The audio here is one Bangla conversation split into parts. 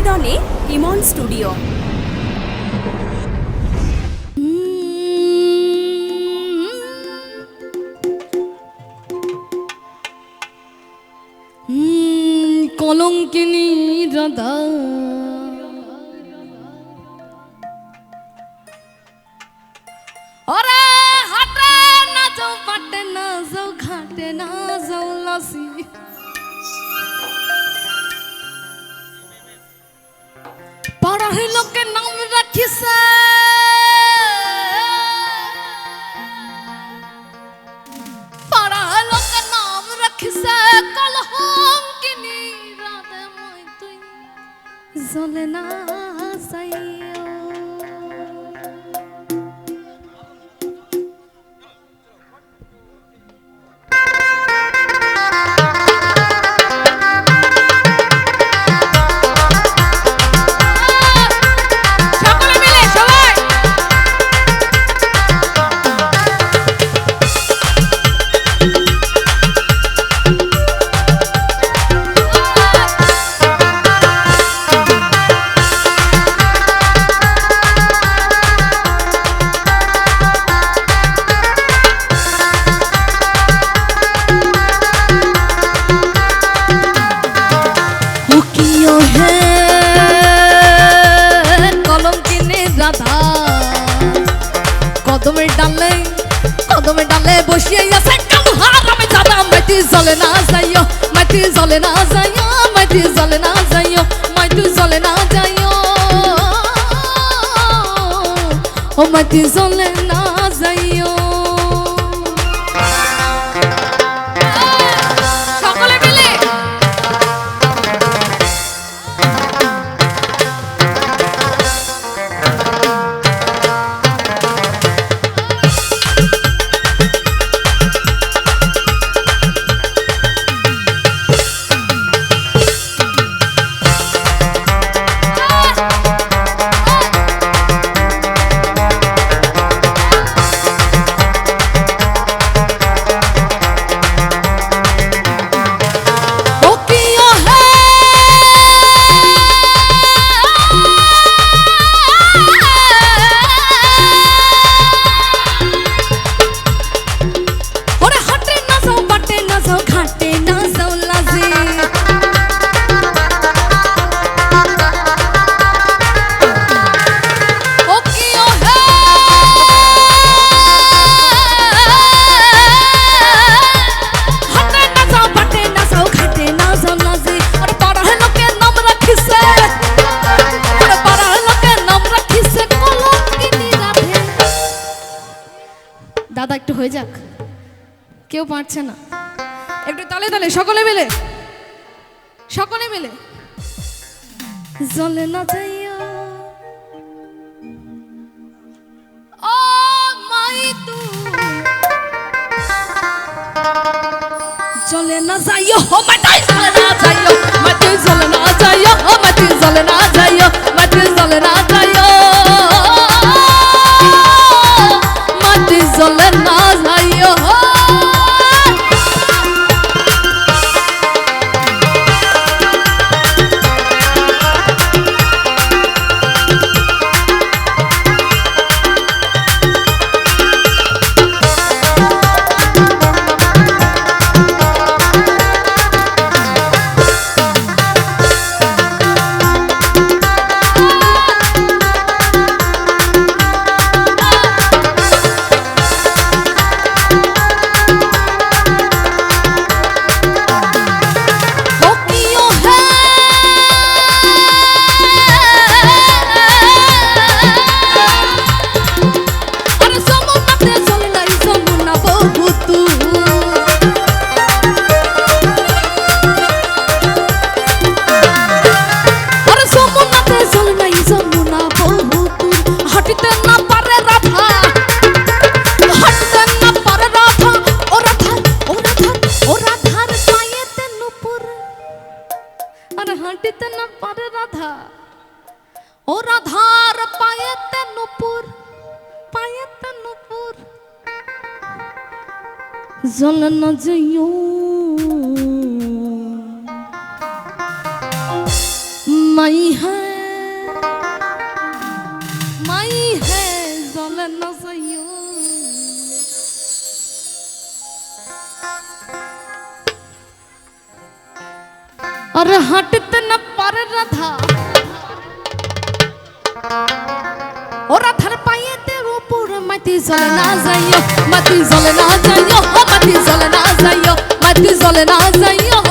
প্রতিবেদনে ইমন স্টুডিও। কলঙ্কিনী রাধা। না যাও ঘাটে না যাও লাসি। পড়াহি মাটি জলে না যাইও মাটি জলে না যাইও মাটি জলে না যাইও মাটি জলে না যাইও। ও মাটি জলে একটু হয়ে যাক। কেউ পারছে না। একটু তালে তালে, সকলে মিলে। সকলে মিলে। জলে না যাইও। ও মাই তু। চলে না যাইও। ও যাইও। মাটি চলে না যাইও। ও মাটি চলে না যাইও। চলে না যাইও যেতে না পারে রাধা ও রাধার পায়েতে নুপুর পায়েতে নুপুর জল না যাইও মাই হ্যাঁ আর হাঁটতে না পারে রাধা ও রাধার পায়েতে উপর মাটি জলে না যাইও মাটি জলে না যাইও মাটি জলে না যাইও মাটি জলে না যাইও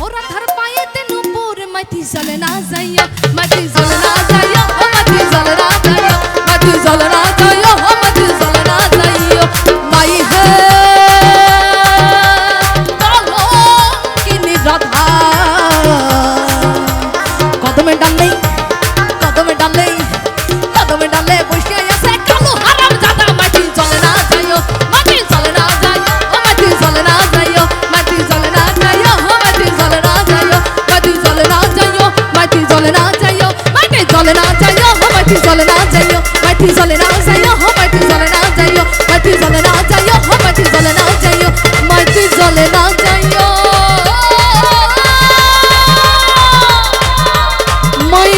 ওরা ধার পায়েতে নুপুর মাটি জলে না যাইয়া, মাটি জলে না যাইয়া মাটি জলে না যাইয়া, মাটি জলে না যাইয়া